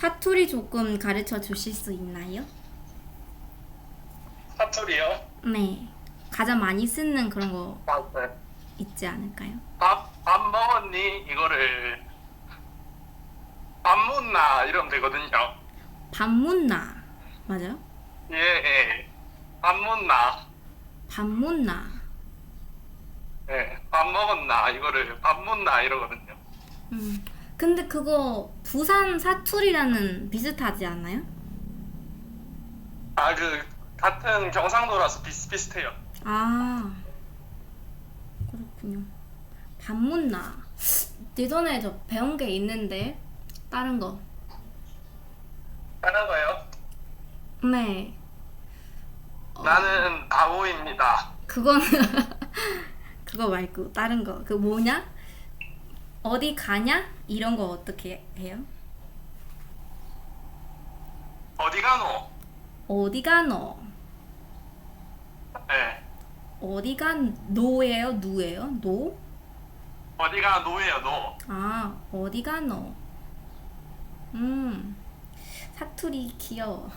사투리 조금 가르쳐 주실 수 있나요? 사투리요? 네. 가장 많이 쓰는 그런 거 아, 네. 있지 않을까요? 밥, 밥 먹었니? 이거를 밥 묻나? 이러면 되거든요. 밥 묻나? 맞아요? 예, 예. 밥 묻나? 밥 묻나? 예. 밥 먹었나? 이거를 밥 묻나? 이러거든요. 음. 근데 그거 부산 사투리라는 비슷하지 않아요? 아, 그 같은 경상도라서 비슷비슷해요. 아 그렇군요. 밥 묻나? 예전에 저 배운 게 있는데 다른 거. 다른 거요? 네. 어, 나는 아오입니다. 그거는 그거 말고 다른 거. 그 뭐냐? 어디 가냐? 이런 거 어떻게 해요? 어디 가노? 어디 가노? 예. 어디가 노예요? 누예요? 노? 어디가 노예요, 노? 아, 어디가 노? 음. 사투리 귀여워.